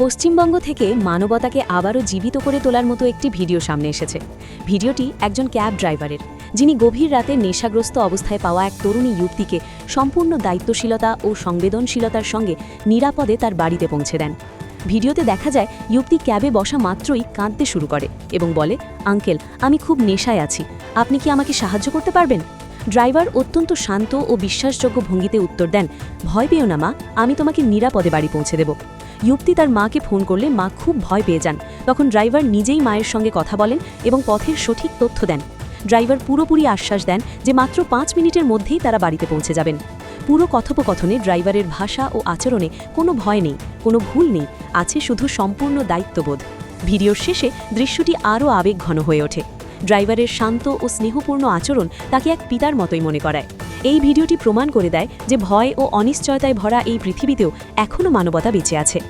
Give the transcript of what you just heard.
পশ্চিমবঙ্গ থেকে মানবতাকে আবারও জীবিত করে তোলার মতো একটি ভিডিও সামনে এসেছে। ভিডিওটি একজন ক্যাব ড্রাইভারের, যিনি গভীর রাতে নেশাগ্রস্ত অবস্থায় পাওয়া এক তরুণী যুক্তিকে সম্পূর্ণ দায়িত্বশীলতা ও সংবেদনশীলতার সঙ্গে নিরাপদে তার বাড়িতে পৌঁছে দেন। ভিডিওতে দেখা যায় যুক্তি ক্যাবে বসা মাত্রই কাঁদতে শুরু করে এবং বলে, আঙ্কেল, আমি খুব নেশায় আছি। আপনি কি আমাকে সাহায্য করতে পারবেন? ড্রাইভার অত্যন্ত শান্ত ও বিশ্বাসযোগ্য ভঙ্গিতে উত্তর দেন, ভয় পেও না মা, আমি তোমাকে নিরাপদে বাড়ি পৌঁছে দেব। যুক্তি তার মাকে ফোন করলে মা খুব ভয় পেয়ে যান। তখন ড্রাইভার নিজেই মায়ের সঙ্গে কথা বলেন এবং পথের সঠিক তথ্য দেন। ড্রাইভার পুরোপুরি আশ্বাস দেন যে মাত্র পাঁচ মিনিটের মধ্যেই তারা বাড়িতে পৌঁছে যাবেন। পুরো কথোপকথনে ড্রাইভারের ভাষা ও আচরণে কোনো ভয় নেই, কোনো ভুল নেই, আছে শুধু সম্পূর্ণ দায়িত্ববোধ। ভিডিওর শেষে দৃশ্যটি আরও আবেগঘন হয়ে ওঠে। ড্রাইভারের শান্ত ও স্নেহপূর্ণ আচরণ তাকে এক পিতার মতোই মনে করায়। এই ভিডিওটি প্রমাণ করে দেয় যে ভয় ও অনিশ্চয়তায় ভরা এই পৃথিবীতেও এখনও মানবতা বেঁচে আছে।